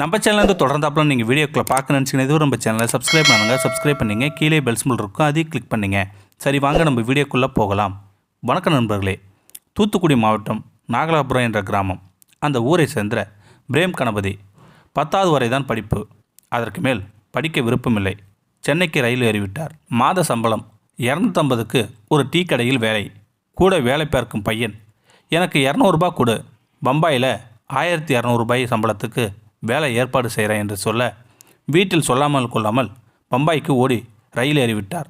நம்ம சேனலேருந்து தொடர்ந்தாப்பில் நீங்கள் வீடியோக்களை பார்க்க நினச்சிங்கன்னா இதுவரை நம்ம சேனலை சப்ஸ்கிரைப் பண்ணுங்கள் சப்ஸ்கிரைப் பண்ணிங்க. கீழே பெல்ஸ் சிம்பிள் இருக்கும். அதையும் கிளிக் பண்ணிங்க. சரி வாங்க நம்ம வீடியோக்குள்ளே போகலாம். வணக்கம் நண்பர்களே. தூத்துக்குடி மாவட்டம் நாகலாபுரம் என்ற கிராமம். அந்த ஊரை சேர்ந்த பிரேம் கணபதி பத்தாவது வரை தான் படிப்பு. அதற்கு மேல் படிக்க விருப்பமில்லை. சென்னைக்கு ரயில் ஏறிவிட்டார். மாத சம்பளம் இரநூத்தம்பதுக்கு ஒரு டீ கடையில் வேலை. கூட வேலை பார்க்கும் பையன். எனக்கு இரநூறுபா கொடு. பம்பாயில் ஆயிரத்தி இரநூறுபாய் சம்பளத்துக்கு வேலை ஏற்பாடு செய்கிறேன் என்று சொல்ல வீட்டில் சொல்லாமல் கொள்ளாமல் பம்பாய்க்கு ஓடி ரயில் ஏறிவிட்டார்.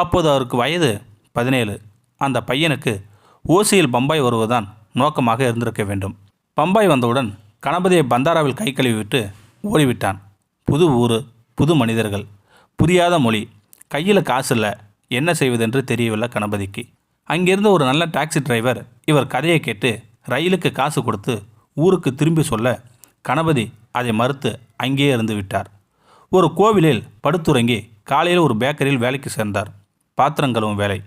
அப்போது அவருக்கு வயது பதினேழு. அந்த பையனுக்கு ஓசியில் பம்பாய் வருவதுதான் நோக்கமாக இருந்திருக்க வேண்டும். பம்பாய் வந்தவுடன் கணபதியை பந்தாராவில் கை கழுவி விட்டு ஓடிவிட்டான். புது ஊர் புது மனிதர்கள் புரியாத மொழி கையில் காசு இல்லை என்ன செய்வதென்று தெரியவில்லை கணபதிக்கு. அங்கிருந்த ஒரு நல்ல டாக்ஸி டிரைவர் இவர் கதையை கேட்டு ரயிலுக்கு காசு கொடுத்து ஊருக்கு திரும்பி சொல்ல கணபதி அதை மறுத்து அங்கேயே இருந்து விட்டார். ஒரு கோவிலில் படுத்துறங்கி காலையில் ஒரு பேக்கரியில் வேலைக்கு சேர்ந்தார். பாத்திரங்களும் வேலை.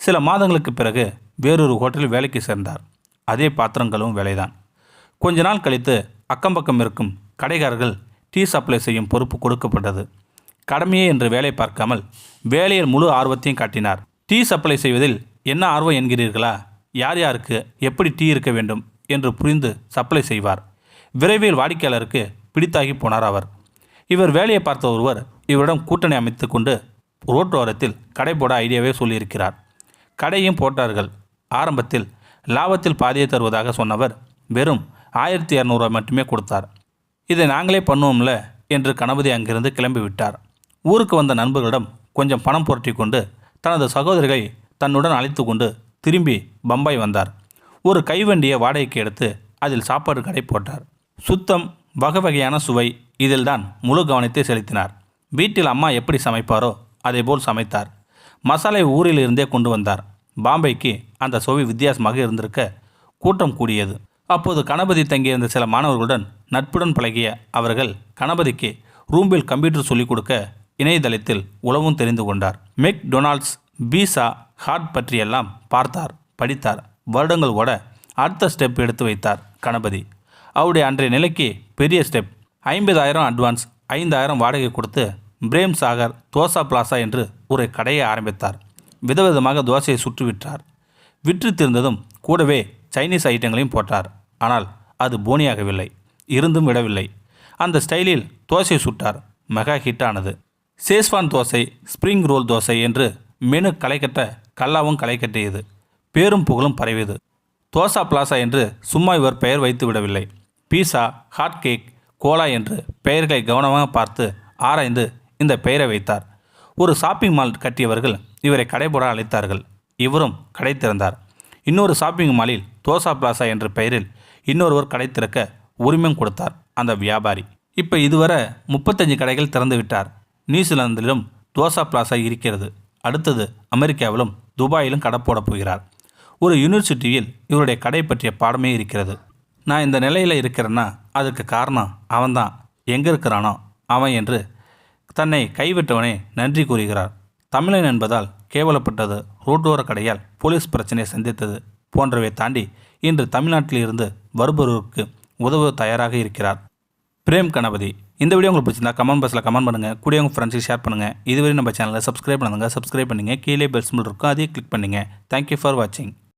சில மாதங்களுக்கு பிறகு வேறொரு ஹோட்டலில் வேலைக்கு சேர்ந்தார். அதே பாத்திரங்களும் வேலைதான். கொஞ்ச நாள் கழித்து அக்கம் பக்கம் இருக்கும் கடைக்காரர்கள் டீ சப்ளை செய்யும் பொறுப்பு கொடுக்கப்பட்டது. கடமையே என்று வேலை பார்க்காமல் வேலையில் முழு ஆர்வத்தையும் காட்டினார். டீ சப்ளை செய்வதில் என்ன ஆர்வம் என்கிறீர்களா? யார் யாருக்கு எப்படி டீ இருக்க வேண்டும் என்று புரிந்து சப்ளை செய்வார். விரைவில் வாடிக்கையாளருக்கு பிடித்தாகி போனார் அவர். இவர் வேலையை பார்த்த ஒருவர் இவரிடம் கூட்டணி அமைத்து கொண்டு ரோட்டோரத்தில் கடை போட ஐடியாவே சொல்லியிருக்கிறார். கடையும் போட்டார்கள். ஆரம்பத்தில் லாபத்தில் பாதியை தருவதாக சொன்னவர் வெறும் ஆயிரத்தி இரநூறுவா மட்டுமே கொடுத்தார். இதை நாங்களே பண்ணுவோம்ல என்று கணபதி அங்கிருந்து கிளம்பி விட்டார். ஊருக்கு வந்த நண்பர்களிடம் கொஞ்சம் பணம் புரட்டி கொண்டு தனது சகோதரிகளை தன்னுடன் அழைத்து கொண்டு திரும்பி பம்பாய் வந்தார். ஒரு கைவண்டியை வாடகைக்கு எடுத்து அதில் சாப்பாடு கடை போட்டார். சுத்தம் வகை வகையான சுவை இதில்தான் முழு கவனத்தை செலுத்தினார். வீட்டில் அம்மா எப்படி சமைப்பாரோ அதேபோல் சமைத்தார். மசாலை ஊரில் இருந்தே கொண்டு வந்தார். பாம்பேக்கு அந்த சுவை வித்தியாசமாக இருந்திருக்க கூட்டம் கூடியது. அப்போது கணபதி தங்கியிருந்த சில மாணவர்களுடன் நட்புடன் பழகிய அவர்கள் கணபதிக்கு ரூம்பில் கம்ப்யூட்டர் சொல்லிக் கொடுக்க இணையதளத்தில் உளவும் தெரிந்து கொண்டார். மெக் டொனால்ட்ஸ் பீசா ஹார்ட் பற்றியெல்லாம் பார்த்தார் படித்தார். வருடங்கள் ஓட அடுத்த ஸ்டெப் எடுத்து வைத்தார் கணபதி. அவருடைய அன்றைய நிலைக்கு பெரிய ஸ்டெப் ஐம்பதாயிரம் அட்வான்ஸ் ஐந்தாயிரம் வாடகை கொடுத்து பிரேம் சாகர் தோசா பிளாசா என்று ஒரு கடையை ஆரம்பித்தார். விதவிதமாக தோசையை சுற்றி விற்றார் விற்று திருந்ததும் கூடவே சைனீஸ் ஐட்டங்களையும் போட்டார். ஆனால் அது போனியாகவில்லை இருந்தும் விடவில்லை. அந்த ஸ்டைலில் தோசை சுட்டார். Mega ஹிட்டானது schezwan dosa spring roll dosa என்று மெனு களைக்கட்ட கல்லாவும் களைக்கட்டியது. பேரும் புகழும் பரவியது. தோசா பிளாசா என்று சும்மா இவர் பெயர் வைத்து விடவில்லை பீஸா ஹாட் கேக் கோலா என்று பெயர்களை கவனமாக பார்த்து ஆராய்ந்து இந்த பெயரை வைத்தார். ஒரு ஷாப்பிங் மால் கட்டியவர்கள் இவரை கடைபோட அழைத்தார்கள். இவரும் கடை திறந்தார். இன்னொரு ஷாப்பிங் மாலில் தோசா பிளாசா என்ற பெயரில் இன்னொருவர் கடை திறக்க உரிமம் கொடுத்தார் அந்த வியாபாரி. இப்போ இதுவரை முப்பத்தஞ்சு கடைகள் திறந்து விட்டார். நியூசிலாந்திலும் தோசா பிளாசா இருக்கிறது. அடுத்தது அமெரிக்காவிலும் துபாயிலும் கடை போடப் போகிறார். ஒரு யூனிவர்சிட்டியில் இவருடைய கடை பற்றிய பாடமே இருக்கிறது. நான் இந்த நிலையில் இருக்கிறேன்னா அதுக்கு காரணம் அவன்தான். எங்கே இருக்கிறானோ அவன் என்று தன்னை கைவிட்டவனே நன்றி கூறுகிறார். தமிழன் என்பதால் கேவலப்பட்டது ரோட்டோர கடையால் போலீஸ் பிரச்சனையை சந்தித்தது போன்றவை தாண்டி இன்று தமிழ்நாட்டில் இருந்து வருபவருக்கு உதவ தயாராக இருக்கிறார். பிரேம் கணபதி இந்த வீடியோ உங்களுக்கு பிடிச்சிருந்தா கமெண்ட் பாக்ஸில் கமெண்ட் பண்ணுங்கள் கூட உங்கள் ஃப்ரெண்ட்ஸுக்கு ஷேர் பண்ணுங்கள் இதுவரை நம்ம சேனலை சப்ஸ்கிரைப் பண்ணுங்க சப்ஸ்கிரைப் பண்ணுங்கள் கீழே பெல் சிம்பிள் இருக்கும். அதையும் கிளிக் பண்ணுங்கள் தேங்க்யூ ஃபார் வாட்சிங்